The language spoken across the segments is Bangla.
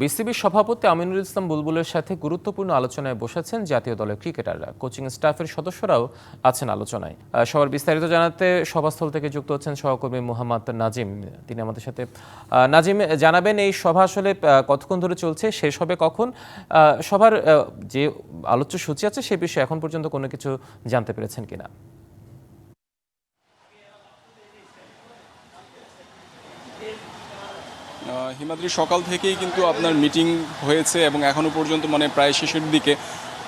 বিসিবির সভাপতি আমিনুল ইসলাম বুলবুলের সাথে গুরুত্বপূর্ণ আলোচনায় বসেছেন জাতীয় দলের ক্রিকেটাররা। কোচিং স্টাফের সদস্যরাও আছেন আলোচনায়। সবার বিস্তারিত জানাতে সভাস্থল থেকে যুক্ত হচ্ছেন সহকর্মী মোহাম্মদ নাজিম। তিনি আমাদের সাথে নাজিম জানাবেন এই সভা আসলে কতক্ষণ ধরে চলছে? শেষ হবে কখন? সবার যে আলোচ্য সূচি আছে সে বিষয়ে এখন পর্যন্ত কোনো কিছু জানতে পেরেছেন কিনা? আহ, হিমাদ্রি সকাল থেকেই কিন্তু আপনার মিটিং হয়েছে এবং এখনও পর্যন্ত মানে প্রায় শেষের দিকে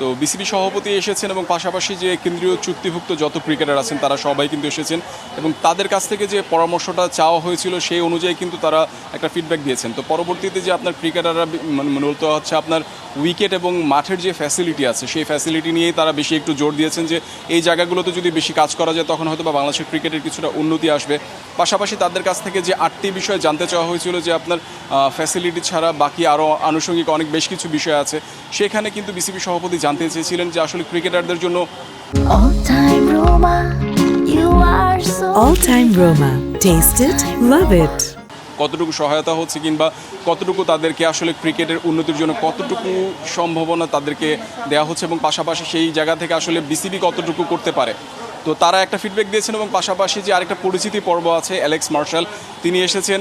তো বিসিবি সভাপতি এসেছেন এবং পাশাপাশি যে কেন্দ্রীয় চুক্তিভুক্ত যত ক্রিকেটার আছেন, তারা সবাই কিন্তু এসেছেন এবং তাদের কাছ থেকে যে পরামর্শটা চাওয়া হয়েছিল সেই অনুযায়ী কিন্তু তারা একটা ফিডব্যাক দিয়েছেন। তো পরবর্তীতে যে আপনার ক্রিকেটাররা মানে মূলত হচ্ছে আপনার উইকেট এবং মাঠের যে ফ্যাসিলিটি আছে, সেই ফ্যাসিলিটি নিয়েই তারা বেশি একটু জোর দিয়েছেন যে এই জায়গাগুলোতে যদি বেশি কাজ করা যায়, তখন হয়তো বা বাংলাদেশের ক্রিকেটের কিছুটা উন্নতি আসবে। পাশাপাশি তাদের কাছ থেকে যে আটটি বিষয় জানতে চাওয়া হয়েছিল যে আপনার ফ্যাসিলিটি ছাড়া বাকি আরও আনুষঙ্গিক অনেক বেশ কিছু বিষয় আছে, সেখানে কিন্তু বিসিবি সভাপতি জানতে চেয়েছিলেন যে আসলে ক্রিকেটারদের জন্য. কতটুকু সহায়তা হচ্ছে কিংবা কতটুকু তাদেরকে আসলে ক্রিকেটের উন্নতির জন্য কতটুকু সম্ভাবনা তাদেরকে দেওয়া হচ্ছে এবং পাশাপাশি সেই জায়গা থেকে আসলে বিসিবি কতটুকু করতে পারে তো তারা একটা ফিডব্যাক দিয়েছেন এবং পাশাপাশি যে আরেকটা পরিচিতি পর্ব আছে অ্যালেক্স মার্শাল তিনি এসেছেন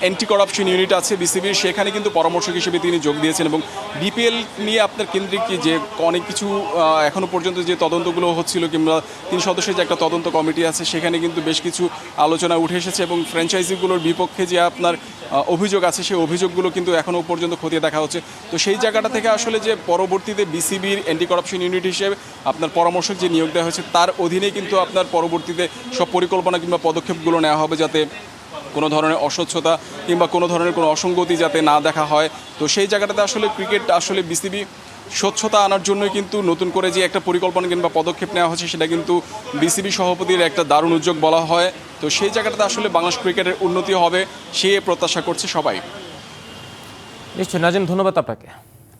অ্যান্টি করাপশন ইউনিট আছে বিসিবির সেখানে কিন্তু পরামর্শক হিসেবে তিনি যোগ দিয়েছেন এবং বিপিএল নিয়ে আপনার কেন্দ্রিক যে অনেক কিছু আহ, এখনও পর্যন্ত যে তদন্তগুলো হচ্ছিল কিংবা তিন সদস্যের যে একটা তদন্ত কমিটি আছে সেখানে কিন্তু বেশ কিছু আলোচনা উঠে এসেছে এবং ফ্র্যাঞ্চাইজিগুলোর বিপক্ষে যে আপনার অভিযোগ আছে, সেই অভিযোগগুলো কিন্তু এখনও পর্যন্ত খতিয়ে দেখা হচ্ছে। তো সেই জায়গাটা থেকে আসলে যে পরবর্তীতে বিসিবির অ্যান্টি করাপশন ইউনিট হিসেবে আপনার পরামর্শক যে নিয়োগ দেওয়া হয়েছে, তার অধীনে কিন্তু আপনার পরবর্তীতে সব পরিকল্পনা কিংবা পদক্ষেপগুলো নেওয়া হবে যাতে কোনো ধরনের অস্বচ্ছতা কিংবা কোনো ধরনের কোনো অসঙ্গতি যাতে না দেখা হয়। তো সেই জায়গাটাতে আসলে ক্রিকেট আসলে বিসিবি স্বচ্ছতা আনার জন্য কিন্তু নতুন করে যে একটা পরিকল্পনা কিংবা পদক্ষেপ নেওয়া হচ্ছে, সেটা কিন্তু বিসিবি সভাপতির একটা দারুণ উদ্যোগ বলা হয়। তো সেই জায়গাটাতে আসলে বাংলাদেশ ক্রিকেটের উন্নতি হবে সে প্রত্যাশা করছে সবাই। নিশ্চয় নাজিম, ধন্যবাদ আপনাকে।